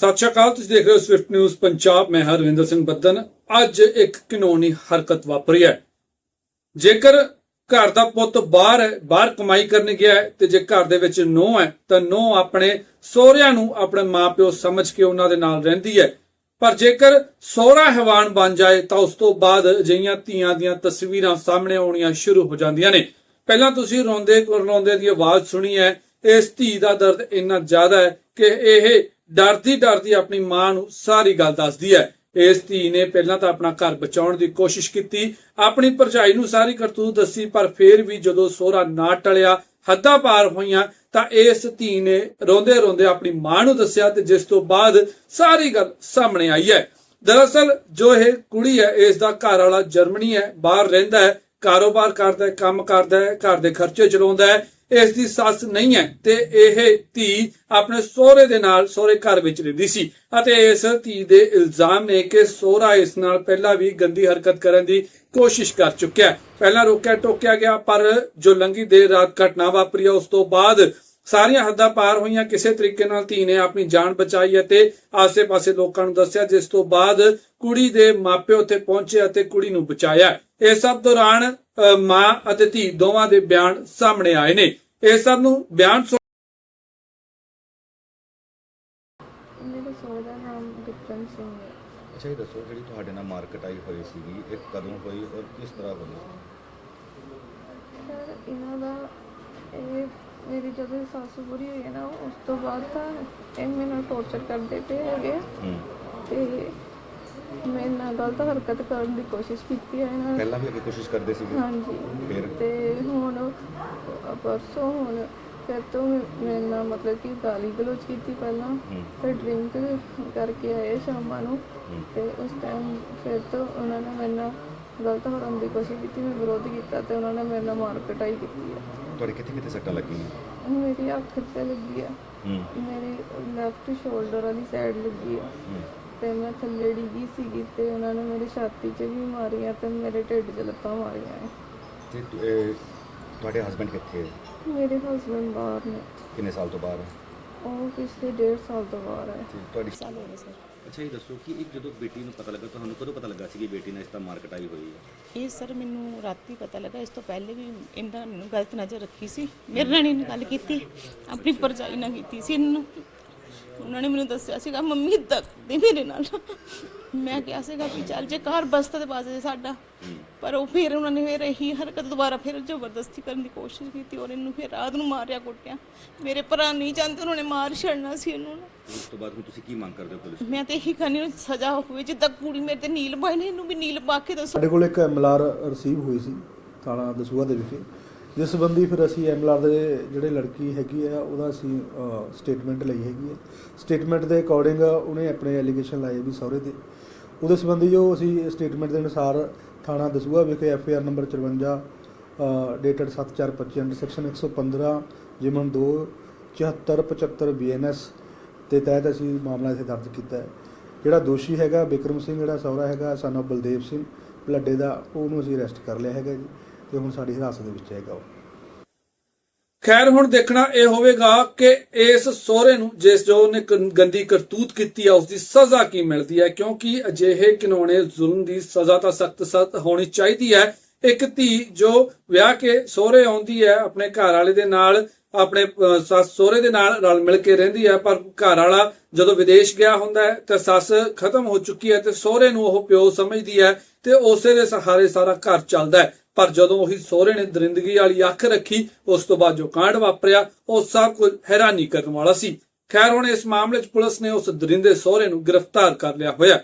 ਸਤਿ ਸ਼੍ਰੀ ਅਕਾਲ, ਤੁਸੀਂ ਦੇਖ ਰਹੇ ਹੋ ਸਵਿਫਟ ਨਿਊਜ਼ ਪੰਜਾਬ। ਮੈਂ ਹਰਵਿੰਦਰ ਸਿੰਘ ਬੱਦਨ। ਅੱਜ ਇੱਕ ਕਾਨੂੰਨੀ ਹਰਕਤ ਵਾਪਰੀ ਹੈ। ਜੇਕਰ ਘਰ ਦਾ ਪੁੱਤ ਬਾਹਰ ਹੈ, ਬਾਹਰ ਕਮਾਈ ਕਰਨ ਗਿਆ ਹੈ ਤੇ ਜੇ ਘਰ ਦੇ ਵਿੱਚ ਨੂੰਹ ਹੈ, ਤਾਂ ਨੂੰਹ ਆਪਣੇ ਸਹੁਰਿਆਂ ਨੂੰ ਆਪਣੇ ਮਾਪਿਓ ਸਮਝ ਕੇ ਉਹਨਾਂ ਦੇ ਨਾਲ ਰਹਿੰਦੀ ਹੈ। ਪਰ ਜੇਕਰ ਸਹੁਰਾ ਹੈਵਾਨ ਬਣ ਜਾਏ, ਤਾਂ ਉਸ ਤੋਂ ਬਾਅਦ ਅਜਿਹੀਆਂ ਧੀਆਂ ਦੀਆਂ ਤਸਵੀਰਾਂ ਸਾਹਮਣੇ ਆਉਣੀਆਂ ਸ਼ੁਰੂ ਹੋ ਜਾਂਦੀਆਂ ਨੇ। ਪਹਿਲਾਂ ਤੁਸੀਂ ਰੋਂਦੇ ਰੋਂਦੇ ਦੀ ਆਵਾਜ਼ ਸੁਣੀ ਹੈ, ਇਸ ਧੀ ਦਾ ਦਰਦ ਇੰਨਾ ਜ਼ਿਆਦਾ ਹੈ ਕਿ ਇਹ ਡਰਦੀ ਡਰਦੀ ਆਪਣੀ ਮਾਂ ਨੂੰ ਸਾਰੀ ਗੱਲ ਦੱਸਦੀ ਹੈ। ਇਸ ਧੀ ਨੇ ਪਹਿਲਾਂ ਤਾਂ ਆਪਣਾ ਘਰ ਬਚਾਉਣ ਦੀ ਕੋਸ਼ਿਸ਼ ਕੀਤੀ, ਆਪਣੀ ਭਰਜਾਈ ਨੂੰ ਸਾਰੀ ਕਰਤੂਤ ਦੱਸੀ, ਪਰ ਫਿਰ ਵੀ ਜਦੋਂ ਸੋਹਰਾ ਨਾ ਟਲਿਆ, ਹੱਦਾਂ ਪਾਰ ਹੋਈਆਂ, ਤਾਂ ਇਸ ਧੀ ਨੇ ਰੋਂਦੇ ਰੋਂਦੇ ਆਪਣੀ ਮਾਂ ਨੂੰ ਦੱਸਿਆ ਤੇ ਜਿਸ ਤੋਂ ਬਾਅਦ ਸਾਰੀ ਗੱਲ ਸਾਹਮਣੇ ਆਈ ਹੈ। ਦਰਅਸਲ ਜੋ ਇਹ ਕੁੜੀ ਹੈ, ਇਸ ਦਾ ਘਰ ਵਾਲਾ ਜਰਮਨੀ ਹੈ, ਬਾਹਰ ਰਹਿੰਦਾ ਹੈ, ਕਾਰੋਬਾਰ ਕਰਦਾ ਹੈ, ਕੰਮ ਕਰਦਾ ਹੈ, ਘਰ ਦੇ ਖਰਚੇ ਚਲਾਉਂਦਾ ਹੈ ਇਸ ਦੀ ਸੱਸ ਨਹੀਂ ਹੈ ਤੇ ਇਹ ਧੀ ਆਪਣੇ ਸਹੁਰੇ ਦੇ ਨਾਲ ਸਹੁਰੇ ਘਰ ਵਿੱਚ ਰਹਿੰਦੀ ਸੀ ਅਤੇ ਇਸ ਧੀ ਦੇ ਇਲਜ਼ਾਮ ਨੇ ਕਿ ਸਹੁਰਾ ਇਸ ਨਾਲ ਪਹਿਲਾਂ ਵੀ ਗੰਦੀ ਹਰਕਤ ਕਰਨ ਦੀ ਕੋਸ਼ਿਸ਼ ਕਰ ਚੁੱਕਿਆ ਪਹਿਲਾਂ ਰੋਕਿਆ ਟੋਕਿਆ ਗਿਆ ਪਰ ਜੋ ਲੰਗੀ ਦੇਰ ਰਾਤ ਘਟਨਾ ਵਾਪਰੀ ਹੈ, ਉਸ ਤੋਂ ਬਾਅਦ ਸਾਰੀਆਂ ਹੱਦਾਂ ਪਾਰ ਹੋਈਆਂ ਕਿਸੇ ਤਰੀਕੇ ਨਾਲ ਧੀ ਨੇ ਆਪਣੀ ਜਾਨ ਬਚਾਈ ਅਤੇ ਆਸੇ-ਪਾਸੇ ਲੋਕਾਂ ਨੂੰ ਦੱਸਿਆ ਜਿਸ ਤੋਂ ਬਾਅਦ ਕੁੜੀ ਦੇ ਮਾਪਿਓ ਉੱਥੇ ਪਹੁੰਚੇ ਅਤੇ ਕੁੜੀ ਨੂੰ ਬਚਾਇਆ। ਇਸ ਸਭ ਦੌਰਾਨ ਮਾਂ ਅਤੇ ਧੀ ਦੋਵਾਂ ਦੇ ਬਿਆਨ ਸਾਹਮਣੇ ਆਏ ਨੇ। ਇਸ ਸਭ ਨੂੰ ਬਿਆਨ ਸੁਣ ਮੇਰੇ ਸਹੁਰੇ ਦਾ ਨਾਮ ਵਿਕਰਮ ਸਿੰਘ ਹੈ। ਅੱਛਾ ਇਹ ਦੱਸੋ ਜਿਹੜੀ ਤੁਹਾਡੇ ਨਾਲ ਮਾਰਕੀਟ ਆਈ ਹੋਈ ਸੀਗੀ ਇਹ ਕਦੋਂ ਹੋਈ ਔਰ ਕਿਸ ਤਰ੍ਹਾਂ ਹੋਈ? ਸਰ ਇਹਨਾਂ ਦਾ ਇਹ ਮੇਰੀ ਜਦੋਂ ਸੱਸ ਬੁਰੀ ਹੋਈ ਹੈ ਨਾ ਉਸ ਤੋਂ ਬਾਅਦ ਤਾਂ ਇਹ ਮੇਰੇ ਨਾਲ ਟੌਰਚਰ ਕਰਦੇ ਪਏ ਹੈਗੇ। ਆ ਤੇ ਮੇਰੇ ਨਾਲ ਗਲਤ ਹਰਕਤ ਕਰਨ ਦੀ ਕੋਸ਼ਿਸ਼ ਕੀਤੀ ਹੈ ਇਹਨਾਂ ਨੇ। ਪਹਿਲਾਂ ਵੀ ਅੱਗੇ ਕੋਸ਼ਿਸ਼ ਕਰਦੇ ਸੀਗੇ? ਹਾਂਜੀ। ਫਿਰ? ਤੇ ਹੁਣ ਪਰਸੋਂ ਹੁਣ ਫਿਰ ਤੋਂ ਮੇਰੇ ਨਾਲ ਮਤਲਬ ਕਿ ਗਾਲੀ ਗਲੋਚ ਕੀਤੀ ਪਹਿਲਾਂ। ਹੂੰ। ਫਿਰ ਡਰਿੰਕ ਕਰਕੇ ਆਏ ਸ਼ਾਮਾਂ ਨੂੰ। ਤੇ ਉਸ ਟਾਈਮ ਫਿਰ ਤੋਂ ਉਹਨਾਂ ਨੇ ਮੇਰੇ ਨਾਲ ਗਲਤ ਕਰਨ ਦੀ ਕੋਸ਼ਿਸ਼ ਕੀਤੀ ਮੈਂ ਵਿਰੋਧ ਕੀਤਾ ਤੇ ਉਹਨਾਂ ਨੇ ਮੇਰੇ ਨਾਲ ਮਾਰ ਕਟਾਈ ਕੀਤੀ ਹੈ ਤੁਹਾਡੇ ਕਿੱਥੇ ਕਿੱਥੇ ਸੱਟਾਂ ਲੱਗੀਆਂ? ਮੇਰੀ ਅੱਖ ਤੇ ਲੱਗੀ ਆ। ਹੂੰ। ਮੇਰੀ ਲੈਫਟ ਸ਼ੋਲਡਰ ਵਾਲੀ ਸਾਈਡ ਲੱਗੀ ਆ। ਹੂੰ। ਤੇ ਮੈਂ ਥੱਲੇ ਡਿੱਗੀ ਸੀਗੀ ਤੇ ਉਹਨਾਂ ਨੇ ਮੇਰੀ ਛਾਤੀ 'ਚ ਵੀ ਮਾਰੀਆਂ ਤੇ ਮੇਰੇ ਢਿੱਡ 'ਚ ਲੱਤਾਂ ਮਾਰੀਆਂ ਹੈ। ਤੇ ਤੁ- ਇਹ ਤੁਹਾਡੇ ਹਸਬੰਡ ਕਿੱਥੇ ਹੈ? ਮੇਰੇ ਹਸਬੰਡ ਬਾਹਰ ਨੇ। ਕਿੰਨੇ ਸਾਲ ਤੋਂ ਬਾਹਰ ਹੈ ਉਹ ਪਿਛਲੇ ਡੇਢ ਸਾਲ ਤੋਂ ਬਾਹਰ ਹੈ ਤੇ ਤੁਹਾਡੀ ਸਾਲ ਹੋ ਗਏ ਸਰ ਅੱਛਾ ਇਹ ਦੱਸੋ ਕਿ ਇੱਕ ਜਦੋਂ ਬੇਟੀ ਨੂੰ ਪਤਾ ਲੱਗਾ ਤੁਹਾਨੂੰ ਕਦੋਂ ਪਤਾ ਲੱਗਾ ਸੀ ਕਿ ਬੇਟੀ ਨਾਲ ਇਸ ਤਰ੍ਹਾਂ ਮਾਰਕੀਟ ਆਈ ਹੋਈ ਹੈ? ਇਹ ਸਰ ਮੈਨੂੰ ਰਾਤੀ ਪਤਾ ਲੱਗਾ ਇਸ ਤੋਂ ਪਹਿਲੇ ਵੀ ਇਹਨਾਂ ਨੇ ਮੈਨੂੰ ਗਲਤ ਨਜ਼ਰ ਰੱਖੀ ਸੀ। ਮੇਰੇ ਨਾਲ ਇਹਨੇ ਗੱਲ ਕੀਤੀ ਆਪਣੀ ਪਰਜਾਈ ਨਾਲ ਕੀਤੀ ਸੀ ਇਹਨਾਂ। ਉਹਨਾਂ ਨੇ ਮੈਨੂੰ ਦੱਸਿਆ ਸੀਗਾ ਮੰਮੀ ਤੱਕ ਦੇ ਮੇਰੇ ਨਾਲ। ਮੈਂ ਕਿਹਾ ਸੀਗਾ ਵੀ ਚੱਲ ਜੇ ਘਰ ਬਸਤਾ ਤੇ ਬਾਜ਼ੇ ਸਾਡਾ। ਪਰ ਉਹ ਫਿਰ ਉਹਨਾਂ ਨੇ ਫਿਰ ਇਹੀ ਹਰਕਤ ਦੁਬਾਰਾ ਫਿਰ ਜ਼ਬਰਦਸਤੀ ਕਰਨ ਦੀ ਕੋਸ਼ਿਸ਼ ਕੀਤੀ ਔਰ ਇਹਨੂੰ ਫਿਰ ਰਾਤ ਨੂੰ ਮਾਰਿਆ ਕੁੱਟਿਆ। ਮੇਰੇ ਭਰਾ ਨਹੀਂ ਚਾਹੁੰਦੇ ਉਹਨਾਂ ਨੇ ਮਾਰ ਛੱਡਣਾ ਸੀ ਇਹਨੂੰ ਨਾ। ਉਸ ਤੋਂ ਬਾਅਦ ਹੁਣ ਤੁਸੀਂ ਕੀ ਮੰਗ ਕਰਦੇ ਹੋ ਪੁਲਿਸ ਮੈਂ ਤੇ ਇਹੀ ਕਹਿੰਦੀ ਹਾਂ ਸਜ਼ਾ ਹੋਵੇ ਜਿੱਦਾਂ ਕੁੜੀ ਮੇਰੇ ਤੇ ਨੀਲ ਪਾਏ ਨੇ ਇਹਨੂੰ ਵੀ ਨੀਲ ਪਾ ਕੇ ਦੱਸੋ। ਸਾਡੇ ਕੋਲ ਇੱਕ ਐਮਐਲਆਰ ਰਿਸੀਵ ਹੋਈ ਸੀ ਥਾਣਾ ਦਸੂਹਾ ਦੇ ਵਿਖੇ। ਜਿਸ ਸੰਬੰਧੀ ਫਿਰ ਅਸੀਂ ਐਮਐਲਆਰ ਦੇ ਜਿਹੜੇ ਲੜਕੀ ਹੈਗੀ ਆ ਉਹਦਾ ਅਸੀਂ ਸਟੇਟਮੈਂਟ ਲਈ ਹੈਗੀ ਹੈ ਸਟੇਟਮੈਂਟ ਦੇ ਅਕੋਰਡਿੰਗ ਉਹਨੇ ਆਪਣੇ ਐਲੀਗੇਸ਼ਨ ਲਾਏ ਵੀ ਸਹੁਰੇ ਤੇ। ਉਹਦੇ ਸੰਬੰਧੀ ਜੋ ਅਸੀਂ ਸਟੇਟਮੈਂਟ ਦੇ ਅਨੁਸਾਰ ਥਾਣਾ ਦਸੂਹਾ ਵਿਖੇ FIR number 54 dated 7425 under section 115 ਜਿਮਨ 2 7475 ਬੀਐਨਐਸ ਦੇ ਤਹਿਤ ਅਸੀਂ ਮਾਮਲਾ ਇੱਥੇ ਦਰਜ ਕੀਤਾ ਹੈ। ਜਿਹੜਾ ਦੋਸ਼ੀ ਹੈਗਾ ਬਿਕਰਮ ਸਿੰਘ, ਜਿਹੜਾ ਸਹੁਰਾ ਹੈਗਾ ਸਾਨੂੰ ਬਲਦੇਵ ਸਿੰਘ, ਬਲੱਡੇ ਦਾ, ਉਹਨੂੰ ਅਸੀਂ ਅਰੈਸਟ ਕਰ ਲਿਆ ਹੈਗਾ ਜੀ, ਤੇ ਹੁਣ ਸਾਡੀ ਹਿਰਾਸਤ ਦੇ ਵਿੱਚ ਹੈਗਾ ਉਹ। ਖੈਰ ਹੁਣ ਦੇਖਣਾ ਇਹ ਹੋਵੇਗਾ ਕਿ ਇਸ ਸੋਹਰੇ ਨੂੰ ਜਿਸ ਜੋ ਉਹਨੇ ਗੰਦੀ ਕਰਤੂਤ ਕੀਤੀ ਹੈ ਉਸ ਦੀ ਸਜ਼ਾ ਕੀ ਮਿਲਦੀ ਹੈ? ਕਿਉਂਕਿ ਅਜਿਹੇ ਕਿਨੋਣੇ ਜ਼ੁਲਮ ਦੀ ਸਜ਼ਾ ਤਾਂ ਸਖਤ ਸਖਤ ਹੋਣੀ ਚਾਹੀਦੀ ਹੈ। ਇੱਕ ਧੀ ਜੋ ਵਿਆਹ ਕੇ ਸਹੁਰੇ ਆਉਂਦੀ ਹੈ ਆਪਣੇ ਘਰ ਵਾਲੇ ਦੇ ਨਾਲ ਆਪਣੇ ਅਹ, ਸੱਸ ਸਹੁਰੇ ਦੇ ਨਾਲ ਰਲ ਮਿਲ ਕੇ ਰਹਿੰਦੀ ਹੈ ਪਰ ਘਰ ਵਾਲਾ ਜਦੋਂ ਵਿਦੇਸ਼ ਗਿਆ ਹੁੰਦਾ ਹੈ ਤੇ ਸੱਸ ਖਤਮ ਹੋ ਚੁੱਕੀ ਹੈ ਤੇ ਸਹੁਰੇ ਨੂੰ ਉਹ ਪਿਓ ਸਮਝਦੀ ਹੈ ਤੇ ਉਸੇ ਦੇ ਸਹਾਰੇ ਸਾਰਾ ਘਰ ਚੱਲਦਾ ਹੈ। ਪਰ ਜਦੋਂ ਉਹੀ ਸੋਹਰੇ ਨੇ ਦਰਿੰਦਗੀ ਵਾਲੀ ਅੱਖ ਰੱਖੀ, ਉਸ ਤੋਂ ਬਾਅਦ ਜੋ ਕਾਂਡ ਵਾਪਰਿਆ, ਉਹ ਸਭ ਕੁਝ ਹੈਰਾਨੀ ਕਰਨ ਵਾਲਾ ਸੀ। ਖੈਰ, ਹੁਣ ਇਸ ਮਾਮਲੇ 'ਚ ਪੁਲਿਸ ਨੇ ਉਸ ਦਰਿੰਦੇ ਸੋਹਰੇ ਨੂੰ ਗ੍ਰਿਫਤਾਰ ਕਰ ਲਿਆ ਹੋਇਆ।